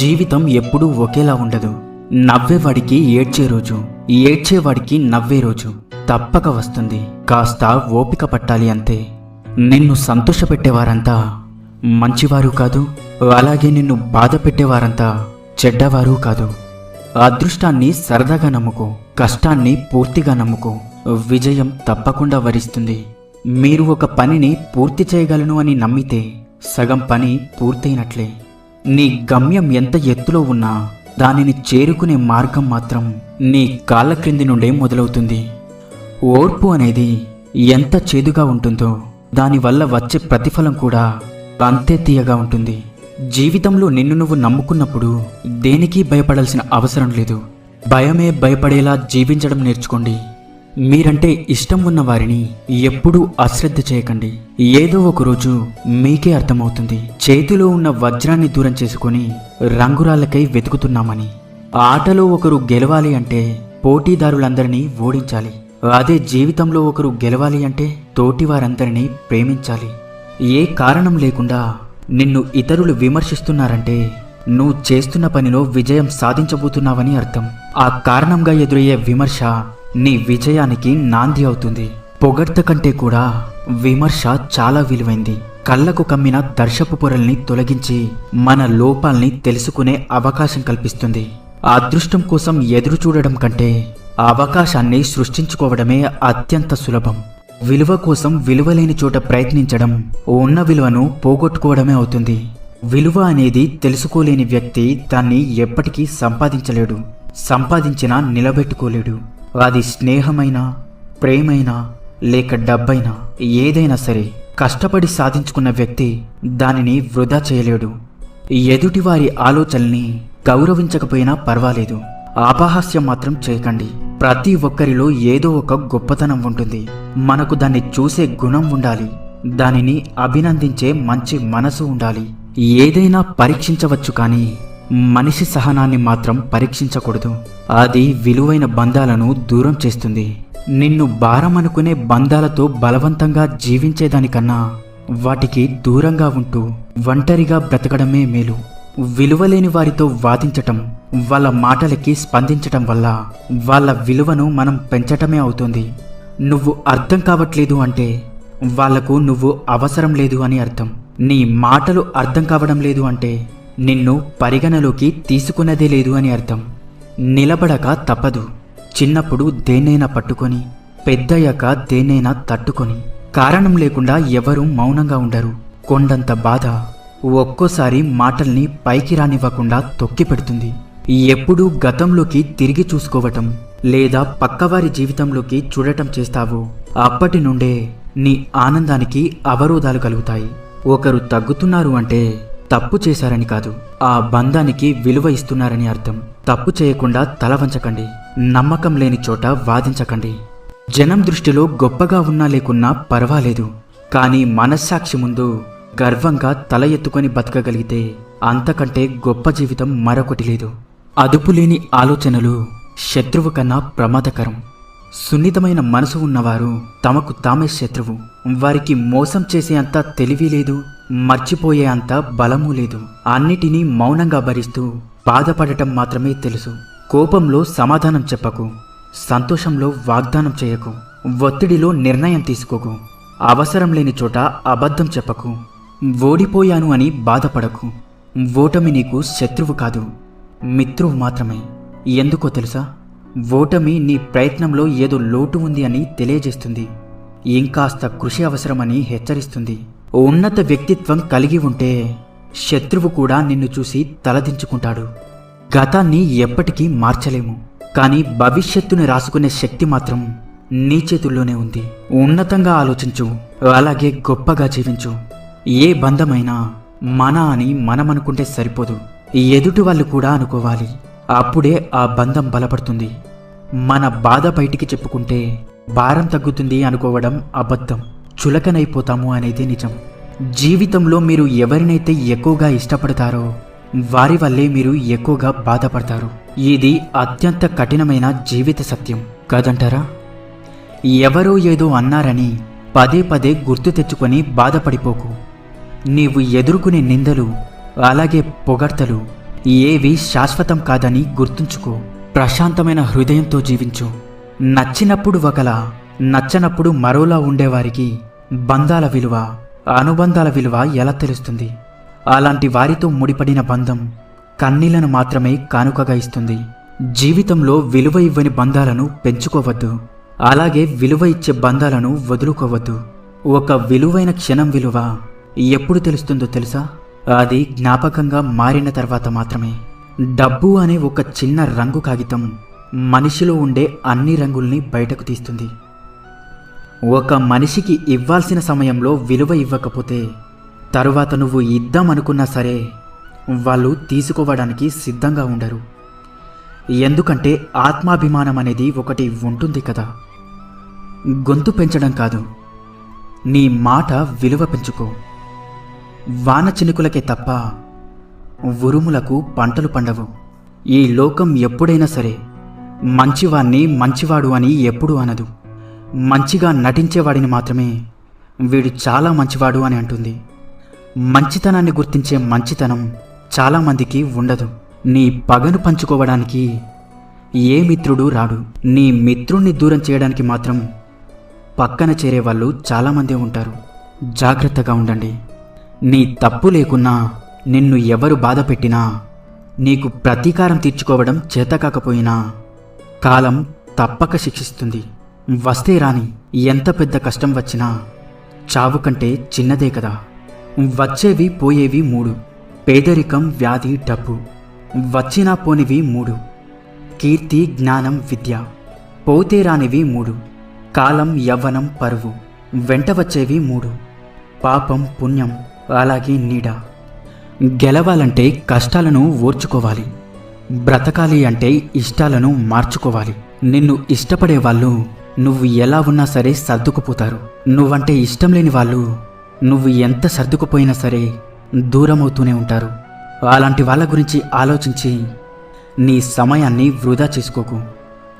జీవితం ఎప్పుడూ ఒకేలా ఉండదు. నవ్వేవాడికి ఏడ్చే రోజు ఏడ్చేవాడికి నవ్వే రోజు. తప్పక వస్తుంది. కాస్త ఓపిక పట్టాలి అంతే. నిన్ను సంతోషపెట్టేవారంతా మంచివారు కాదు అలాగే నిన్ను బాధ పెట్టేవారంతా చెడ్డవారు కాదు. అదృష్టాన్ని సరదాగా నమ్ముకో కష్టాన్ని పూర్తిగా నమ్ముకో. విజయం తప్పకుండా వరిస్తుంది. మీరు ఒక పనిని పూర్తి చేయగలను అని నమ్మితే సగం పని పూర్తయినట్లే. నీ గమ్యం ఎంత ఎత్తులో ఉన్నా దానిని చేరుకునే మార్గం మాత్రం నీ కాళ్ళ క్రింది నుండే మొదలవుతుంది. ఓర్పు అనేది ఎంత చేదుగా ఉంటుందో దానివల్ల వచ్చే ప్రతిఫలం కూడా అంతే తీయగా ఉంటుంది. జీవితంలో నిన్ను నువ్వు నమ్ముకున్నప్పుడు దేనికి భయపడాల్సిన అవసరం లేదు. భయమే భయపడేలా జీవించడం నేర్చుకోండి. మీరంటే ఇష్టం ఉన్న వారిని ఎప్పుడూ అశ్రద్ధ చేయకండి. ఏదో ఒక రోజు మీకే అర్థమవుతుంది. చేతిలో ఉన్న వజ్రాన్ని దూరం చేసుకొని రంగురాళ్ళకై వెతుకుతున్నామని. ఆటలో ఒకరు గెలవాలి అంటే పోటీదారులందరినీ ఓడించాలి. అదే జీవితంలో ఒకరు గెలవాలి అంటే తోటి వారందరినీ ప్రేమించాలి. ఏ కారణం లేకుండా నిన్ను ఇతరులు విమర్శిస్తున్నారంటే నువ్వు చేస్తున్న పనిలో విజయం సాధించబోతున్నావని అర్థం. ఆ కారణంగా ఎదురయ్యే విమర్శ నీ విజయానికి నాంది అవుతుంది. పొగడ్త కంటే కూడా విమర్శ చాలా విలువైంది. కళ్ళకు కమ్మిన దర్శపు పొరల్ని తొలగించి మన లోపాల్ని తెలుసుకునే అవకాశం కల్పిస్తుంది. అదృష్టం కోసం ఎదురు చూడడం కంటే ఆ అవకాశాన్ని సృష్టించుకోవడమే అత్యంత సులభం. విలువ కోసం విలువలేని చోట ప్రయత్నించడం ఉన్న విలువను పోగొట్టుకోవడమే అవుతుంది. విలువ అనేది తెలుసుకోలేని వ్యక్తి దాన్ని ఎప్పటికీ సంపాదించలేడు. సంపాదించినా నిలబెట్టుకోలేడు. అది స్నేహమైనా ప్రేమైనా లేక డబ్బైనా ఏదైనా సరే కష్టపడి సాధించుకున్న వ్యక్తి దానిని వృధా చేయలేడు. ఎదుటివారి ఆలోచనల్ని గౌరవించకపోయినా పర్వాలేదు. అపహాస్యం మాత్రం చేయకండి. ప్రతి ఒక్కరిలో ఏదో ఒక గొప్పతనం ఉంటుంది. మనకు దాన్ని చూసే గుణం ఉండాలి. దానిని అభినందించే మంచి మనసు ఉండాలి. ఏదైనా పరీక్షించవచ్చు కానీ మనిషి సహనాన్ని మాత్రం పరీక్షించకూడదు. అది విలువైన బంధాలను దూరం చేస్తుంది. నిన్ను భారం అనుకునే బంధాలతో బలవంతంగా జీవించేదానికన్నా వాటికి దూరంగా ఉంటూ ఒంటరిగా బ్రతకడమే మేలు. విలువలేని వారితో వాదించటం వాళ్ళ మాటలకి స్పందించటం వల్ల వాళ్ళ విలువను మనం పెంచటమే అవుతుంది. నువ్వు అర్థం కావట్లేదు అంటే వాళ్ళకు నువ్వు అవసరం లేదు అని అర్థం. నీ మాటలు అర్థం కావడం లేదు అంటే నిన్ను పరిగణలోకి తీసుకున్నదే లేదు అని అర్థం. నిలబడక తప్పదు. చిన్నప్పుడు దేన్నైనా పట్టుకొని పెద్దయ్యాక దేన్నైనా తట్టుకొని. కారణం లేకుండా ఎవరూ మౌనంగా ఉండరు. కొండంత బాధ ఒక్కోసారి మాటల్ని పైకి రానివ్వకుండా తొక్కిపెడుతుంది ఎప్పుడూ గతంలోకి తిరిగి చూసుకోవటం లేదా పక్కవారి జీవితంలోకి చూడటం చేస్తావో. అప్పటి నుండే నీ ఆనందానికి అవరోధాలు కలుగుతాయి. ఒకరు తగ్గుతున్నారు అంటే తప్పు చేశారని కాదు. ఆ బంధానికి విలువ ఇస్తున్నారని అర్థం. తప్పు చేయకుండా తల వంచకండి. నమ్మకం లేని చోట వాదించకండి. జనం దృష్టిలో గొప్పగా ఉన్నా లేకున్నా పర్వాలేదు. కానీ మనస్సాక్షి ముందు గర్వంగా తల ఎత్తుకొని బతకగలిగితే అంతకంటే గొప్ప జీవితం మరొకటి లేదు. అదుపులేని ఆలోచనలు శత్రువు కన్నా ప్రమాదకరం. సున్నితమైన మనసు ఉన్నవారు తమకు తామే శత్రువు. వారికి మోసం చేసే అంత తెలివి లేదు. మర్చిపోయే అంత బలమూ లేదు. అన్నిటినీ మౌనంగా భరిస్తూ బాధపడటం మాత్రమే తెలుసు. కోపంలో సమాధానం చెప్పకు. సంతోషంలో వాగ్దానం చేయకు. ఒత్తిడిలో నిర్ణయం తీసుకోకు. అవసరం లేని చోట అబద్ధం చెప్పకు. ఓడిపోయాను అని బాధపడకు. ఓటమి నీకు శత్రువు కాదు. మిత్రువు మాత్రమే. ఎందుకో తెలుసా? ఓటమి నీ ప్రయత్నంలో ఏదో లోటు ఉంది అని తెలియజేస్తుంది. ఇంకాస్త కృషి అవసరమని హెచ్చరిస్తుంది. ఉన్నత వ్యక్తిత్వం కలిగి ఉంటే శత్రువు కూడా నిన్ను చూసి తలదించుకుంటాడు. గతాన్ని ఎప్పటికీ మార్చలేము. కానీ భవిష్యత్తుని రాసుకునే శక్తి మాత్రం నీ చేతుల్లోనే ఉంది. ఉన్నతంగా ఆలోచించు. అలాగే గొప్పగా జీవించు. ఏ బంధమైనా మన అని మనమనుకుంటే సరిపోదు. ఎదుటి వాళ్ళు కూడా అనుకోవాలి. అప్పుడే ఆ బంధం బలపడుతుంది. మన బాధ బయటికి చెప్పుకుంటే భారం తగ్గుతుంది అనుకోవడం అబద్ధం. చులకనైపోతాము అనేది నిజం. జీవితంలో మీరు ఎవరినైతే ఎక్కువగా ఇష్టపడతారో వారి వల్లే మీరు ఎక్కువగా బాధపడతారు. ఇది అత్యంత కఠినమైన జీవిత సత్యం కాదంటారా? ఎవరో ఏదో అన్నారని పదే పదే గుర్తు తెచ్చుకొని బాధపడిపోకు. నీవు ఎదుర్కొనే నిందలు అలాగే పొగడ్తలు ఏవి శాశ్వతం కాదని గుర్తుంచుకో. ప్రశాంతమైన హృదయంతో జీవించు. నచ్చినప్పుడు ఒకలా నచ్చనప్పుడు మరోలా ఉండేవారికి బంధాల విలువ అనుబంధాల విలువ ఎలా తెలుస్తుంది? అలాంటి వారితో ముడిపడిన బంధం కన్నీళ్ళను మాత్రమే కానుకగా ఇస్తుంది. జీవితంలో విలువ ఇవ్వని బంధాలను పెంచుకోవద్దు. అలాగే విలువ ఇచ్చే బంధాలను వదులుకోవద్దు. ఒక విలువైన క్షణం విలువ ఎప్పుడు తెలుస్తుందో తెలుసా? అది జ్ఞాపకంగా మారిన తర్వాత మాత్రమే. డబ్బు అనే ఒక చిన్న రంగు కాగితం మనిషిలో ఉండే అన్ని రంగుల్ని బయటకు తీస్తుంది. ఒక మనిషికి ఇవ్వాల్సిన సమయంలో విలువ ఇవ్వకపోతే తరువాత నువ్వు ఇద్దామనుకున్నా సరే వాళ్ళు తీసుకోవడానికి సిద్ధంగా ఉండరు. ఎందుకంటే ఆత్మాభిమానం అనేది ఒకటి ఉంటుంది కదా. గొంతు పెంచడం కాదు. నీ మాట విలువ పెంచుకో. వాన చినుకులకే తప్ప ఉరుములకు పంటలు పండవు. ఈ లోకం ఎప్పుడైనా సరే మంచివాణ్ణి మంచివాడు అని ఎప్పుడూ అనదు. మంచిగా నటించేవాడిని మాత్రమే వీడు చాలా మంచివాడు అని అంటుంది. మంచితనాన్ని గుర్తించే మంచితనం చాలామందికి ఉండదు. నీ పగను పంచుకోవడానికి ఏ మిత్రుడు రాడు. నీ మిత్రుణ్ణి దూరం చేయడానికి మాత్రం పక్కన చేరే వాళ్ళు చాలామంది ఉంటారు. జాగ్రత్తగా ఉండండి. నీ తప్పు లేకున్నా నిన్ను ఎవరు బాధ పెట్టినా నీకు ప్రతీకారం తీర్చుకోవడం చేతకాకపోయినా కాలం తప్పక శిక్షిస్తుంది. వస్తే రాని ఎంత పెద్ద కష్టం వచ్చినా చావు కంటే చిన్నదే కదా. వచ్చేవి పోయేవి మూడు. పేదరికం వ్యాధి డబ్బు. వచ్చినా పోనివి మూడు. కీర్తి జ్ఞానం విద్య. పోతే రానివి మూడు. కాలం యవ్వనం పరువు. వెంట వచ్చేవి మూడు. పాపం పుణ్యం అలాగే నీడ. గెలవాలంటే కష్టాలను ఓర్చుకోవాలి. బ్రతకాలి అంటే ఇష్టాలను మార్చుకోవాలి. నిన్ను ఇష్టపడే వాళ్ళు నువ్వు ఎలా ఉన్నా సరే సర్దుకుపోతారు. నువ్వంటే ఇష్టం లేని వాళ్ళు నువ్వు ఎంత సర్దుకుపోయినా సరే దూరమవుతూనే ఉంటారు. అలాంటి వాళ్ళ గురించి ఆలోచించి నీ సమయాన్ని వృధా చేసుకోకు.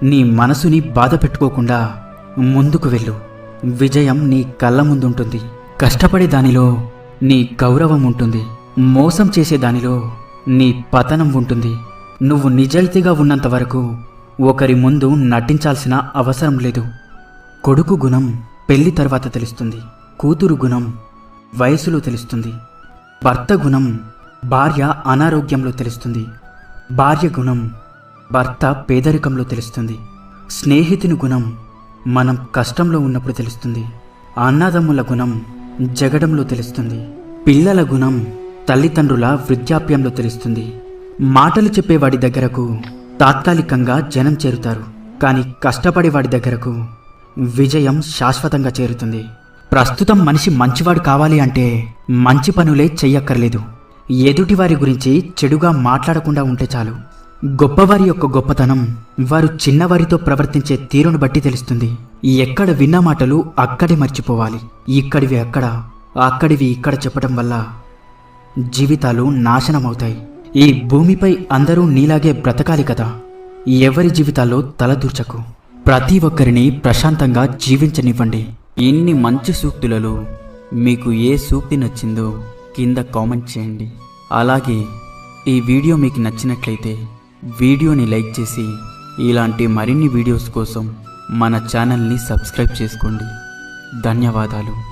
నీ మనసుని బాధ పెట్టుకోకుండా ముందుకు వెళ్ళు. విజయం నీ కళ్ళ ముందుంటుంది. కష్టపడే దానిలో నీ గౌరవం ఉంటుంది. మోసం చేసే దానిలో నీ పతనం ఉంటుంది. నువ్వు నిజాయితీగా ఉన్నంత వరకు ఒకరి ముందు నటించాల్సిన అవసరం లేదు. కొడుకు గుణం పెళ్ళి తర్వాత తెలుస్తుంది. కూతురు గుణం వయసులో తెలుస్తుంది. భర్త గుణం భార్య అనారోగ్యంలో తెలుస్తుంది. భార్య గుణం భర్త పేదరికంలో తెలుస్తుంది. స్నేహితుని గుణం మనం కష్టంలో ఉన్నప్పుడు తెలుస్తుంది. అన్నదమ్ముల గుణం జగడంలో తెలుస్తుంది. పిల్లల గుణం తల్లిదండ్రుల వృద్ధాప్యంలో తెలుస్తుంది. మాటలు చెప్పేవాడి దగ్గరకు తాత్కాలికంగా జనం చేరుతారు. కానీ కష్టపడేవాడి దగ్గరకు విజయం శాశ్వతంగా చేరుతుంది. ప్రస్తుతం మనిషి మంచివాడు కావాలి అంటే మంచి పనులే చెయ్యక్కర్లేదు. ఎదుటివారి గురించి చెడుగా మాట్లాడకుండా ఉంటే చాలు. గొప్పవారి యొక్క గొప్పతనం వారు చిన్నవారితో ప్రవర్తించే తీరును బట్టి తెలుస్తుంది. ఎక్కడ విన్న మాటలు అక్కడే మర్చిపోవాలి. ఇక్కడివి అక్కడ అక్కడివి ఇక్కడ చెప్పడం వల్ల జీవితాలు నాశనమవుతాయి. ఈ భూమిపై అందరూ నీలాగే బ్రతకాలి కదా. ఎవరి జీవితాల్లో తలదూర్చకు ప్రతి ఒక్కరిని ప్రశాంతంగా జీవించనివ్వండి. ఇన్ని మంచి సూక్తులలో మీకు ఏ సూక్తి నచ్చిందో కింద కామెంట్ చేయండి. అలాగే ఈ వీడియో మీకు నచ్చినట్లయితే వీడియోని లైక్ చేసి ఇలాంటి మరిన్ని వీడియోస్ కోసం మన ఛానల్ని సబ్స్క్రైబ్ చేసుకోండి. ధన్యవాదాలు.